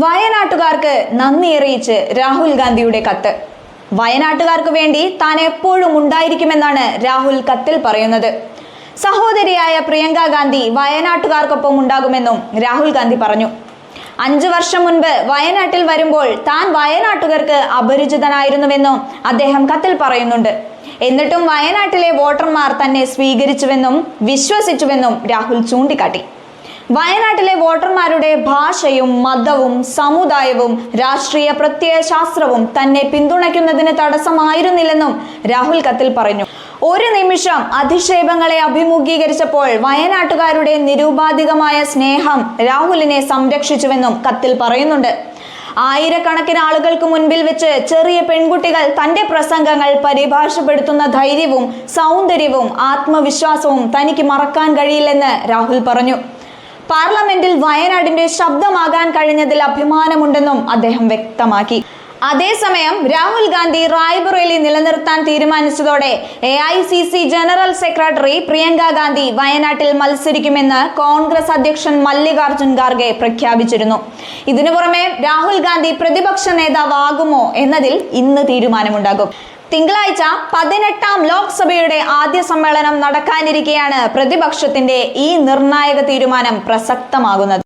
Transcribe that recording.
വയനാട്ടുകാർക്ക് നന്ദി അറിയിച്ച് രാഹുൽ ഗാന്ധിയുടെ കത്ത്. വയനാട്ടുകാർക്ക് വേണ്ടി താൻ എപ്പോഴും ഉണ്ടായിരിക്കുമെന്നാണ് രാഹുൽ കത്തിൽ പറയുന്നത്. സഹോദരിയായ പ്രിയങ്ക ഗാന്ധി വയനാട്ടുകാർക്കൊപ്പം ഉണ്ടാകുമെന്നും രാഹുൽ ഗാന്ധി പറഞ്ഞു. അഞ്ചു വർഷം മുൻപ് വയനാട്ടിൽ വരുമ്പോൾ താൻ വയനാട്ടുകാർക്ക് അപരിചിതനായിരുന്നുവെന്നും അദ്ദേഹം കത്തിൽ പറയുന്നുണ്ട്. എന്നിട്ടും വയനാട്ടിലെ വോട്ടർമാർ തന്നെ സ്വീകരിച്ചുവെന്നും വിശ്വസിച്ചുവെന്നും രാഹുൽ ചൂണ്ടിക്കാട്ടി. വയനാട്ടിലെ വോട്ടർമാരുടെ ഭാഷയും മതവും സമുദായവും രാഷ്ട്രീയ പ്രത്യയശാസ്ത്രവും തന്നെ പിന്തുണയ്ക്കുന്നതിന് തടസ്സമായിരുന്നില്ലെന്നും രാഹുൽ കത്തിൽ പറഞ്ഞു. ഒരു നിമിഷം അധിക്ഷേപങ്ങളെ അഭിമുഖീകരിച്ചപ്പോൾ വയനാട്ടുകാരുടെ നിരൂപാധികമായ സ്നേഹം രാഹുലിനെ സംരക്ഷിച്ചുവെന്നും കത്തിൽ പറയുന്നുണ്ട്. ആയിരക്കണക്കിന് ആളുകൾക്ക് മുൻപിൽ വെച്ച് ചെറിയ പെൺകുട്ടികൾ തന്റെ പ്രസംഗങ്ങൾ പരിഭാഷപ്പെടുത്തുന്ന ധൈര്യവും സൗന്ദര്യവും ആത്മവിശ്വാസവും തനിക്ക് മറക്കാൻ കഴിയില്ലെന്ന് രാഹുൽ പറഞ്ഞു. പാർലമെന്റിൽ വയനാടിന്റെ ശബ്ദമാകാൻ കഴിഞ്ഞതിൽ അഭിമാനമുണ്ടെന്നും അദ്ദേഹം വ്യക്തമാക്കി. അതേസമയം രാഹുൽ ഗാന്ധി റായ്ബറേലി നിലനിർത്താൻ തീരുമാനിച്ചതോടെ A I C C general secretary Priyanka Gandhi വയനാട്ടിൽ മത്സരിക്കുമെന്ന് കോൺഗ്രസ് അധ്യക്ഷൻ മല്ലികാർജുൻ ഖാർഗെ പ്രഖ്യാപിച്ചിരുന്നു. ഇതിനു പുറമെ രാഹുൽ ഗാന്ധി പ്രതിപക്ഷ നേതാവാകുമോ എന്നതിൽ ഇന്ന് തീരുമാനമുണ്ടാകും. തിങ്കളാഴ്ച പതിനെട്ടാം ലോക്സഭയുടെ ആദ്യ സമ്മേളനം നടക്കാനിരിക്കെയാണ് പ്രതിപക്ഷത്തിന്റെ ഈ നിർണായക തീരുമാനം പ്രസക്തമാകുന്നത്.